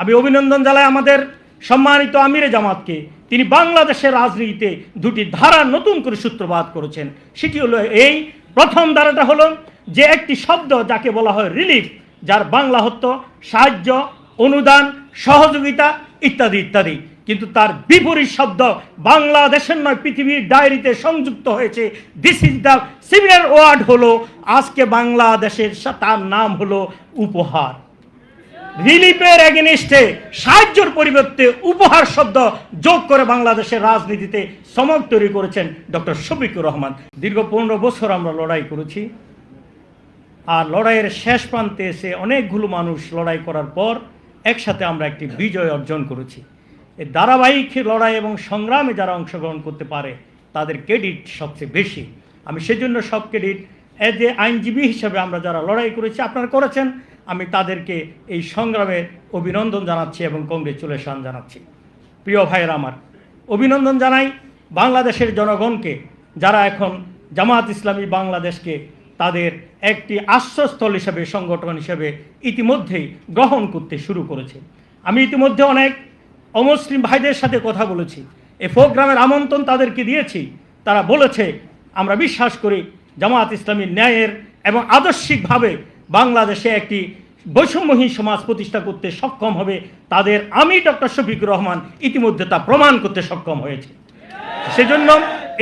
আমি অভিনন্দন জানাই আমাদের সম্মানিত আমিরে জামাতকে। তিনি বাংলাদেশের রাজনীতিতে দুটি ধারা নতুন করে সূত্রপাত করেছেন। সেটি হলো এই, প্রথম ধারাটা হলো যে একটি শব্দ যাকে বলা হয় রিলিফ যার বাংলা হতো সাহায্য, অনুদান, সহযোগিতা ইত্যাদি ইত্যাদি। কিন্তু তার বিপরীত শব্দ বাংলাদেশের নয়, পৃথিবীর ডায়েরিতে সংযুক্ত হয়েছে। This is the similar word হলো, আজকে বাংলাদেশের তার নাম হলো উপহার। রিলিফের এগেনিস্টে সাহায্যের পরিবর্তে উপহার শব্দ যোগ করে বাংলাদেশের রাজনীতিতে সমক তৈরি করেছেন ডক্টর শফিকুর রহমান। দীর্ঘ পনেরো বছর আমরা লড়াই করেছি। আর লড়াইয়ের শেষ প্রান্তে এসে অনেকগুলো মানুষ লড়াই করার পর একসাথে আমরা একটি বিজয় অর্জন করেছি। এই ধারাবাহিক লড়াই এবং সংগ্রামে যারা অংশগ্রহণ করতে পারে, তাদের ক্রেডিট সবচেয়ে বেশি। আমি সেজন্য সব ক্রেডিট এজ এ আইনজীবী হিসেবে আমরা যারা লড়াই করেছি, আপনারা করেছেন। আমি তাদেরকে এই সংগ্রামে অভিনন্দন জানাচ্ছি এবং কংগ্রেচুলেশন জানাচ্ছি। প্রিয় ভাইয়ের আমার, অভিনন্দন জানাই বাংলাদেশের জনগণকে যারা এখন জামাত ইসলামী বাংলাদেশকে তাদের একটি আশ্রয়স্থল হিসেবে, সংগঠন হিসেবে ইতিমধ্যেই গ্রহণ করতে শুরু করেছে। আমি ইতিমধ্যে অনেক অমুসলিম ভাইদের সাথে কথা বলেছি। এই প্রোগ্রামের আমন্ত্রণ তাদেরকে দিয়েছি। তারা বলেছে, আমরা বিশ্বাস করি জামাত ইসলামী ন্যায়ের এবং আদর্শিকভাবে বাংলাদেশে একটি বৈষম্যহীন সমাজ প্রতিষ্ঠা করতে সক্ষম হবে, তাদের আমি ডক্টর শফিকুর রহমান ইতিমধ্যে তা প্রমাণ করতে সক্ষম হয়েছে। সেজন্য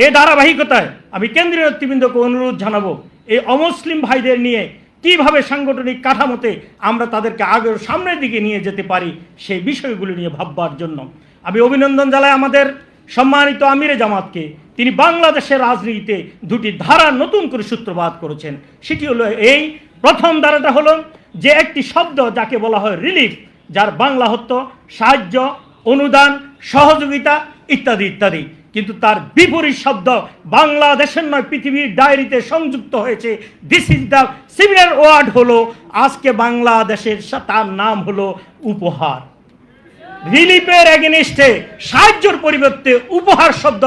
এ ধারাবাহিকতায় আমি কেন্দ্রীয় নেতৃবৃন্দকে অনুরোধ জানাব, এই অমুসলিম ভাইদের নিয়ে কীভাবে সাংগঠনিক কাঠামোতে আমরা তাদেরকে আগের সামনের দিকে নিয়ে যেতে পারি, সেই বিষয়গুলি নিয়ে ভাববার জন্য। আমি অভিনন্দন জানাই আমাদের সম্মানিত আমিরে জামাতকে, তিনি বাংলাদেশের রাজনীতিতে দুটি ধারা নতুন করে সূত্রপাত করেছেন, সেটি হলো এই প্রথম ধারাটা হলো যে একটি শব্দ যাকে বলা হয় রিলিফ যার বাংলা হতো সাহায্য, অনুদান, সহযোগিতা ইত্যাদি ইত্যাদি। কিন্তু তার বিপরীত শব্দ বাংলাদেশের নয়, পৃথিবীর ডায়েরিতে সংযুক্ত হয়েছে। This is the similar word হলো, আজকে বাংলাদেশের তার নাম হলো উপহার। রিলিফের এগেনিস্টে সাহায্যের পরিবর্তে উপহার শব্দ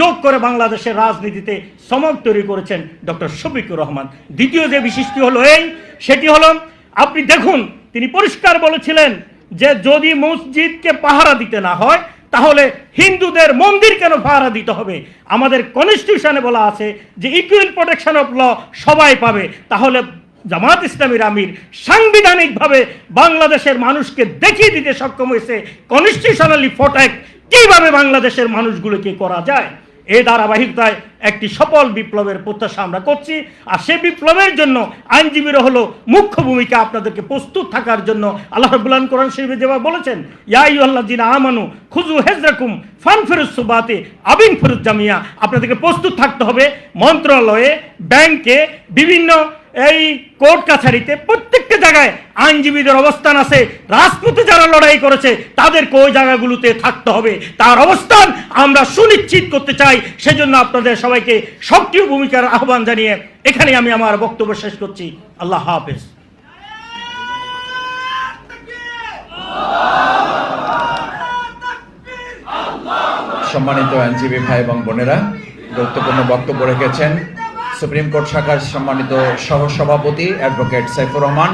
যোগ করে বাংলাদেশের রাজনীতিতে সমক তৈরি করেছেন ডক্টর শফিকুর রহমান। দ্বিতীয় যে বিশিষ্টি হলো এই, সেটি হলো, আপনি দেখুন, তিনি পরিষ্কার বলেছিলেন যে যদি মসজিদকে পাহারা দিতে না হয়, তাহলে হিন্দুদের মন্দির কেন পাহারা দিতে হবে? আমাদের কনস্টিটিউশনে বলা আছে যে ইকুয়াল প্রোটেকশন অফ ল সবাই পাবে। তাহলে জামাত ইসলামীর আমির সাংবিধানিকভাবে বাংলাদেশের মানুষকে দেখিয়ে দিতে সক্ষম হয়েছে কনস্টিটিউশনালি প্রোটেক্ট কীভাবে বাংলাদেশের মানুষগুলোকে করা যায়। এ ধারাবাহিকতায় একটি সফল বিপ্লবের প্রত্যাশা আমরা করছি। আর সে বিপ্লবের জন্য আইনজীবীরা হলো মুখ্য ভূমিকা আপনাদেরকে প্রস্তুত থাকার জন্য আল্লাহ রবুল্লান কোরআন শরীফে যেভাবে বলেছেন ইয়াই আল্লাহ জিনা আমানু খুজু হেজরাকুম ফান ফেরুজ সুবাতে আবিন ফেরুজ জামিয়া। আপনাদেরকে প্রস্তুত থাকতে হবে মন্ত্রণালয়ে, ব্যাংকে, বিভিন্ন এই কোর্ট কাছারিতে প্রত্যেকটা জায়গায় আইনজীবীদের অবস্থান আছে রাজপথে যারা লড়াই করেছে, তাদেরকে ওই জায়গাগুলোতে থাকতে হবে। তার অবস্থান আমরা সুনিশ্চিত করতে চাই, সেজন্য আপনাদের সবাইকে সক্রিয় ভূমিকার আহ্বান জানিয়ে এখানে আমি আমার বক্তব্য শেষ করছি। আল্লাহ হাফেজ। সম্মানিত আইনজীবী ভাই এবং বোনেরা, গুরুত্বপূর্ণ বক্তব্য রেখেছেন। সুপ্রিম কোর্ট শাখার সম্মানিত সহ সভাপতি অ্যাডভোকেট সাইফুর রহমান